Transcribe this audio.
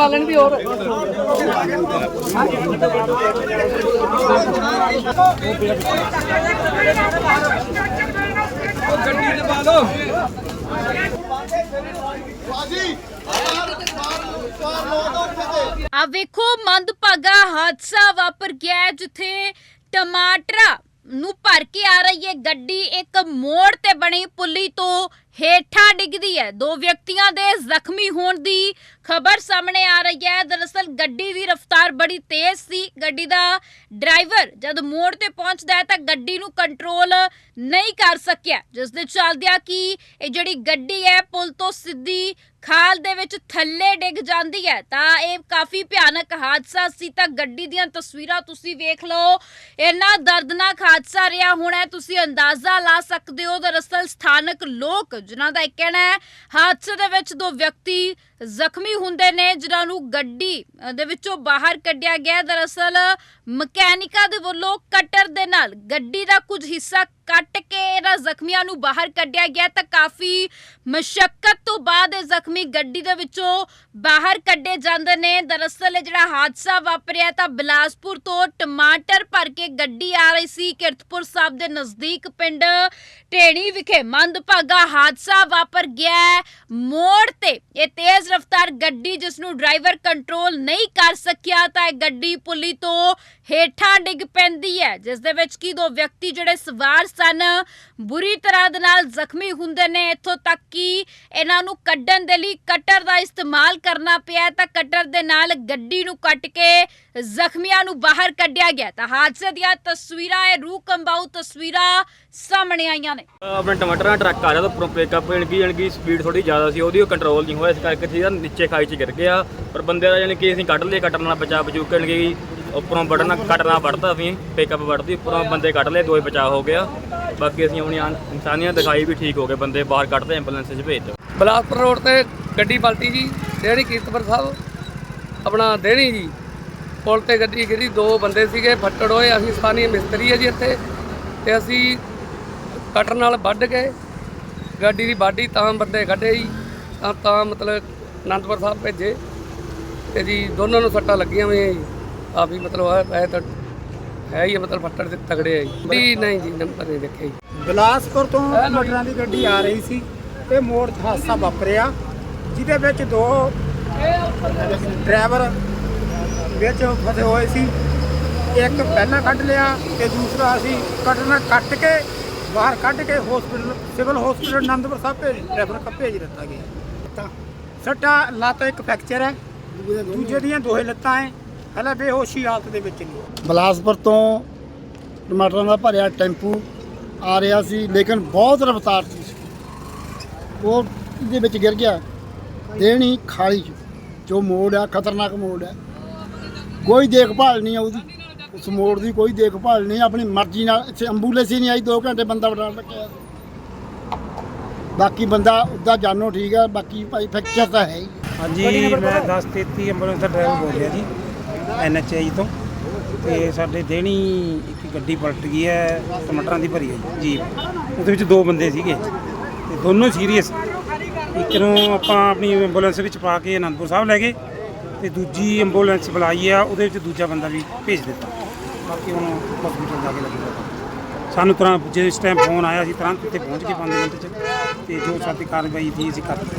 ਮੰਗਵਾ ਲੈਣ ਵੀ ਹੋਰ। ਆ ਵੇਖੋ, ਮੰਦਭਾਗਾ ਹਾਦਸਾ ਵਾਪਰ ਗਿਆ ਜਿੱਥੇ ਟਮਾਟਰਾਂ ਨੂੰ ਭਰ ਕੇ ਆ ਰਹੀ ਹੈ ਗੱਡੀ। ਇੱਕ ਮੋੜ ਤੇ ਬਣੀ ਪੁਲੀ ਤੋਂ ਹੇਠਾਂ ਡਿੱਗਦੀ ਹੈ। ਦੋ ਵਿਅਕਤੀਆਂ ਦੇ ਜ਼ਖਮੀ ਹੋਣ ਦੀ ਖਬਰ ਸਾਹਮਣੇ ਆ ਰਹੀ ਹੈ। ਦਰਅਸਲ ਗੱਡੀ ਦੀ ਰਫ਼ਤਾਰ ਬੜੀ ਤੇਜ਼ ਸੀ। ਗੱਡੀ ਦਾ ਡਰਾਈਵਰ ਜਦ ਮੋੜ ਤੇ ਪਹੁੰਚਦਾ ਹੈ ਤਾਂ ਗੱਡੀ ਨੂੰ ਕੰਟਰੋਲ ਨਹੀਂ ਕਰ ਸਕਿਆ। ਜਿਸ ਦੇ ਚੱਲਦਿਆਂ ਕਿ ਇਹ ਜਿਹੜੀ ਗੱਡੀ ਹੈ, ਪੁਲ ਤੋਂ ਸਿੱਧੀ ਖਾਲ ਦੇ ਵਿੱਚ ਥੱਲੇ ਡਿੱਗ ਜਾਂਦੀ ਹੈ, ਤਾਂ ਇਹ ਕਾਫੀ ਭਿਆਨਕ ਹਾਦਸਾ ਸੀ। ਤਾਂ ਗੱਡੀ ਦੀਆਂ ਤਸਵੀਰਾਂ ਤੁਸੀਂ ਵੇਖ ਲਓ। ਇੰਨਾ ਦਰਦਨਾਕ ਹਾਦਸਾ ਰਿਹਾ ਹੋਣਾ ਤੁਸੀਂ ਅੰਦਾਜ਼ਾ ਲਾ ਸਕਦੇ ਹੋ। ਦਰਅਸਲ ਸਥਾਨਕ ਲੋਕ, ਜਿਨ੍ਹਾਂ ਦਾ ਇਹ ਕਹਿਣਾ ਹੈ, ਹਾਦਸੇ ਦੇ ਵਿੱਚ ਦੋ ਵਿਅਕਤੀ ਜ਼ਖਮੀ ਹੁੰਦੇ ਨੇ, ਜਿਨ੍ਹਾਂ ਨੂੰ ਗੱਡੀ ਦੇ ਵਿੱਚੋਂ ਬਾਹਰ ਕੱਢਿਆ ਗਿਆ ਦਰਅਸਲ ਮਕੈਨਿਕਾਂ ਦੇ ਵੱਲੋਂ ਕਟਰ ਦੇ ਨਾਲ ਗੱਡੀ ਦਾ ਕੁਝ ਹਿੱਸਾ ਕੱਟ ਕੇ ਇਹਨਾਂ ਜ਼ਖਮੀਆਂ ਨੂੰ ਬਾਹਰ ਕੱਢਿਆ ਗਿਆ ਤਾਂ ਕਾਫੀ ਮਸ਼ੱਕਤ ਤੋਂ ਬਾਅਦ ਇਹ ਜ਼ਖਮੀ ਗੱਡੀ ਦੇ ਵਿੱਚੋਂ ਬਾਹਰ ਕੱਢੇ ਜਾਂਦੇ ਨੇ। ਦਰਅਸਲ ਇਹ ਜਿਹੜਾ ਹਾਦਸਾ ਵਾਪਰਿਆ ਤਾਂ ਬਿਲਾਸਪੁਰ ਤੋਂ ਟਮਾਟਰ ਭਰ ਕੇ ਗੱਡੀ ਆ ਰਹੀ ਸੀ। ਕਿਰਤਪੁਰ ਸਾਹਿਬ ਦੇ ਨਜ਼ਦੀਕ ਪਿੰਡ ਢੇਣੀ ਵਿਖੇ ਮੰਦਭਾਗਾ ਹਾਦਸਾ ਵਾਪਰ ਗਿਆ ਮੋੜ ਤੇ ਇਹ ਤੇਜ਼ ਰਫ਼ਤਾਰ ਗੱਡੀ ਜਿਸ ਨੂੰ ਡਰਾਈਵਰ ਕੰਟਰੋਲ ਨਹੀਂ ਕਰ ਸਕਿਆ ਤਾਂ ਇਹ ਗੱਡੀ ਪੁਲੀ ਤੋਂ ਹੇਠਾਂ ਡਿੱਗ ਪੈਂਦੀ ਹੈ, ਜਿਸ ਦੇ ਵਿੱਚ ਕੀ ਦੋ ਵਿਅਕਤੀ ਜਿਹੜੇ ਸਵਾਰ ਸਨ, ਬੁਰੀ ਤਰ੍ਹਾਂ ਦੇ ਨਾਲ ਜ਼ਖਮੀ ਹੁੰਦੇ ਨੇ। ਇੱਥੋਂ ਤੱਕ ਕਿ ਇਹਨਾਂ ਨੂੰ ਕੱਢਣ ਦੇ ਲਈ ਕਟਰ ਦਾ ਇਸਤੇਮਾਲ ਕਰਨਾ ਪਿਆ ਤਾਂ ਕਟਰ ਦੇ ਨਾਲ ਗੱਡੀ ਨੂੰ ਕੱਟ ਕੇ ਜ਼ਖਮੀਆਂ ਨੂੰ ਬਾਹਰ ਕੱਢਿਆ ਗਿਆ ਤਾਂ ਹਾਦਸੇ ਦੀਆਂ ਤਸਵੀਰਾਂ ਇਹ ਰੂਹ ਕੰਬਾਊ ਤਸਵੀਰਾਂ ਸਾਹਮਣੇ ਆਈਆਂ ਨੇ। ਆਪਣੇ ਟਮਾਟਰਾਂ ਟਰੱਕ ਆ ਰਿਹਾ ਤਾਂ ਪਿਕਅਪ ਯਾਨੀ ਕਿ ਸਪੀਡ ਥੋੜੀ ਜ਼ਿਆਦਾ ਸੀ, ਉਹਦੀ ਕੰਟਰੋਲ ਨਹੀਂ ਹੋਇਆ, ਇਸ ਕਰਕੇ ਸੀ ਨੀਚੇ ਖਾਈ 'ਚ ਗਿਰ ਗਿਆ। ਪਰ ਬੰਦੇ ਦਾ ਯਾਨੀ ਕਿ ਅਸੀਂ ਕੱਢ ਲਏ ਕੱਟਣ ਨਾਲ ਬਚਾ ਬਚੂ ਕੇ ਉੱਪਰੋਂ ਵੜਨਾ, ਕੱਟਣਾ ਵੜਦਾ ਅਸੀਂ ਪਿਕਅਪ ਵੜਦੀ ਉੱਪਰੋਂ ਬੰਦੇ ਕੱਢ ਲਏ ਦੋਏ ਬਚਾ ਹੋ ਗਿਆ। ਬਾਕੀ ਅਸੀਂ ਆਪਣੀ ਇਨਸਾਨੀਅਤ ਦਿਖਾਈ ਵੀ ਠੀਕ ਹੋ ਗਏ, ਬੰਦੇ ਬਾਹਰ ਕੱਢਦੇ ਐਂਬੂਲੈਂਸ 'ਚ ਭੇਜ ਦਿੱਤੇ ਬਲਾਸਪੁਰ ਰੋਡ ਤੇ ਗੱਡੀ ਪਲਟੀ ਜੀ ਡੇਣੀ ਕੀਰਤਪੁਰ ਸਾਹਿਬ, ਆਪਣਾ ਡੇਣੀ ਜੀ। ਪੁਲ ਤੇ ਗੱਡੀ ਗਿਰੀ, ਦੋ ਬੰਦੇ ਸੀਗੇ, ਫੱਟੜ ਹੋਏ, ਅਸੀਂ ਸਥਾਨੀ ਮਿਸਤਰੀ ਹੈ ਜੀ ਇੱਥੇ, ਤੇ ਅਸੀਂ ਕਟਰ ਨਾਲ ਵੱਢ ਕੇ ਗੱਡੀ ਦੀ ਬਾਡੀ ਤਾਂ ਬੰਦੇ ਕੱਢੇ ਜੀ, ਤਾਂ ਤਾਂ ਮਤਲਬ ਅਨੰਦਪੁਰ ਸਾਹਿਬ ਭੇਜੇ, ਤੇ ਜੀ ਦੋਨਾਂ ਨੂੰ ਸੱਟਾਂ ਲੱਗੀਆਂ ਹੋਈਆਂ ਜੀ। ਕਾਫੀ ਮਤਲਬ ਹੈ ਹੈ ਤਾਂ ਹੈ ਹੀ ਆ, ਮਤਲਬ ਫੱਟੜ ਦੇ ਤਗੜੇ ਆ ਜੀ। ਨਹੀਂ ਜੀ ਨੰਬਰ ਨਹੀਂ ਦੇਖਿਆ ਜੀ। ਬਿਲਾਸਪੁਰ ਤੋਂ ਮੋਟਰਾਂ ਦੀ ਗੱਡੀ ਆ ਰਹੀ ਸੀ ਤੇ ਮੋੜ ਹਾਦਸਾ ਵਾਪਰਿਆ ਜਿਹਦੇ ਵਿੱਚ ਦੋ ਡਰਾਈਵਰ ਵਿੱਚ ਫਸੇ ਹੋਏ ਸੀ। ਇੱਕ ਪਹਿਲਾਂ ਕੱਢ ਲਿਆ ਤੇ ਦੂਸਰਾ ਅਸੀਂ ਕੱਢਣਾ ਕੱਟ ਕੇ ਬਾਹਰ ਕੱਢ ਕੇ hospital civil hospital Anandpur Sahib ਭੇਜ ਰੈਫਰ ਕਰ ਭੇਜ ਦਿੱਤਾ ਗਿਆ। ਤਾਂ ਸੱਟਾ ਲੱਤ ਇੱਕ ਫ੍ਰੈਕਚਰ ਹੈ। ਦੂਜੇ ਦੀਆਂ ਦੋਹੇ ਲੱਤਾਂ ਹੈ ਹਲੇ ਬੇਹੋਸ਼ੀ ਹਾਲਤ ਦੇ ਵਿੱਚ ਨਹੀਂ ਬਿਲਾਸਪੁਰ ਤੋਂ ਟਮਾਟਰਾਂ ਦਾ ਭਰਿਆ ਟੈਂਪੂ ਆ ਰਿਹਾ ਸੀ ਲੇਕਿਨ ਬਹੁਤ ਰਫ਼ਤਾਰ ਸੀ। ਉਹ ਇਹਦੇ ਵਿੱਚ ਗਿਰ ਗਿਆ। ਦੇਣੀ ਖਾਲੀ 'ਚ। ਜੋ ਮੋੜ ਆ ਖਤਰਨਾਕ ਮੋੜ ਆ। ਕੋਈ ਦੇਖਭਾਲ ਨਹੀਂ ਆ ਉਹਦੀ। ਉਸ ਮੋੜ ਦੀ ਕੋਈ ਦੇਖਭਾਲ ਨਹੀਂ। ਆਪਣੀ ਮਰਜ਼ੀ ਨਾਲ ਇੱਥੇ ਐਂਬੂਲੈਂਸ ਹੀ ਨਹੀਂ ਆਈ। 2 ਘੰਟੇ ਬੰਦਾ ਬਿਠਾ ਰੱਖਿਆ ਬਾਕੀ ਬੰਦਾ ਉੱਦਾਂ ਜਾਨੋ ਠੀਕ ਆ। ਬਾਕੀ ਭਾਈ ਫ੍ਰੈਕਚਰ ਤਾਂ ਹੈ ਹੀ। ਹਾਂਜੀ ਮੈਂ 1033 ਐਂਬੂਲੈਂਸ ਦਾ ਡਰਾਈਵਰ ਬੋਲ ਰਿਹਾ ਜੀ। ਐਨਐਚਆਈ ਤੋਂ। ਤੇ ਸਾਡੇ ਦੇਣੀ ਇੱਕ ਗੱਡੀ ਪਲਟ ਗਈ ਹੈ, ਟਮਾਟਰਾਂ ਦੀ ਭਰੀ ਹੈ ਜੀਪ। ਉਹਦੇ ਵਿੱਚ ਦੋ ਬੰਦੇ ਸੀਗੇ। ਤੇ ਦੋਨੋਂ ਸੀਰੀਅਸ। ਇੱਕ ਨੂੰ ਆਪਾਂ ਆਪਣੀ ਐਂਬੂਲੈਂਸ ਵਿੱਚ ਪਾ ਕੇ ਅਨੰਦਪੁਰ ਸਾਹਿਬ ਲੈ ਗਏ ਤੇ ਦੂਜੀ ਐਂਬੂਲੈਂਸ ਬੁਲਾਈ ਆ, ਉਹਦੇ ਵਿੱਚ ਦੂਜਾ ਬੰਦਾ ਵੀ ਭੇਜ ਦਿੱਤਾ। ਬਾਕੀ ਹੁਣ ਹਸਪੀਟਲ ਜਾ ਕੇ ਲੱਗੇਗਾ। ਸਾਨੂੰ ਤੁਰੰਤ ਜਿਸ ਟਾਈਮ ਫੋਨ ਆਇਆ ਸੀ ਤੁਰੰਤ ਉੱਥੇ ਪਹੁੰਚ ਕੇ 5 ਮਿੰਟ 'ਚ। ਤੇ ਜੋ ਸਾਡੀ ਕਾਰਵਾਈ ਸੀ ਅਸੀਂ ਕਰ ਦਿੱਤੀ।